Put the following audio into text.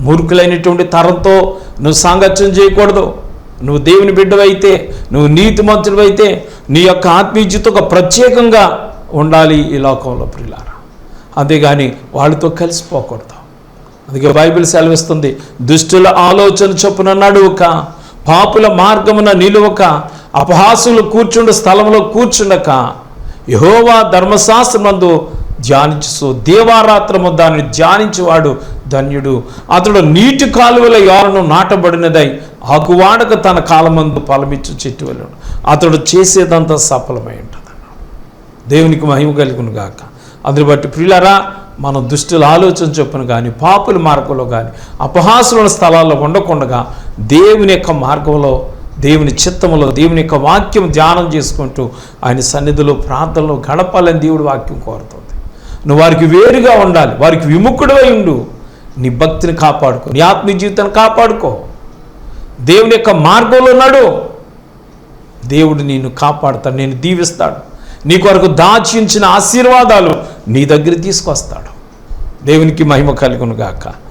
మూర్ఖులైనటువంటి తరంతో నువ్వు సాంగత్యం చేయకూడదు. నువ్వు దేవుని బిడ్డవైతే నువ్వు నీతి నీతిమంతుడివైతే నీ యొక్క ఆత్మీయ ఒక ప్రత్యేకంగా ఉండాలి ఈ లోకంలో ప్రిలారా. అంతేగాని వాళ్ళతో కలిసిపోకూడదు అందుకే బైబిల్ సెలవిస్తుంది దుష్టుల ఆలోచన చొప్పున నడువుక పాపుల మార్గమున నిలువక అపహాసులు కూర్చుండ స్థలంలో కూర్చుండక యహోవా ధర్మశాస్త్రమందు ధ్యానించు దేవారాత్రము దానిని ధ్యానించేవాడు ధన్యుడు. అతడు నీటి కాలువల యోరను నాటబడినదై ఆకువాడక తన కాలమందు ఫలమిచ్చు చెట్టు వెళ్ళాడు. అతడు చేసేదంతా సఫలమై ఉంటుంది. దేవునికి మహిమ కలుగును గాక. అందుని బట్టి ప్రియులరా మనం దుష్టుల ఆలోచన చొప్పున కానీ పాపుల మార్గంలో కానీ అపహాసుల స్థలాల్లో ఉండకుండగా దేవుని యొక్క మార్గంలో దేవుని చిత్తములో దేవుని యొక్క వాక్యం ధ్యానం చేసుకుంటూ ఆయన సన్నిధిలో ప్రార్థనలో గడపాలని దేవుడి వాక్యం కోరుతుంది. నువ్వు వారికి వేరుగా ఉండాలి వారికి విముఖుడై ఉండు. నీ భక్తిని కాపాడుకో నీ ఆత్మీయ జీవితాన్ని కాపాడుకో. దేవుని యొక్క మార్గంలో నడు. దేవుడు నిన్ను కాపాడుతాడు నేను దీవిస్తాడు. నీ కొరకు దాచించిన ఆశీర్వాదాలు నీ దగ్గర తీసుకొస్తాడు. దేవునికి మహిమ కలుగును గాక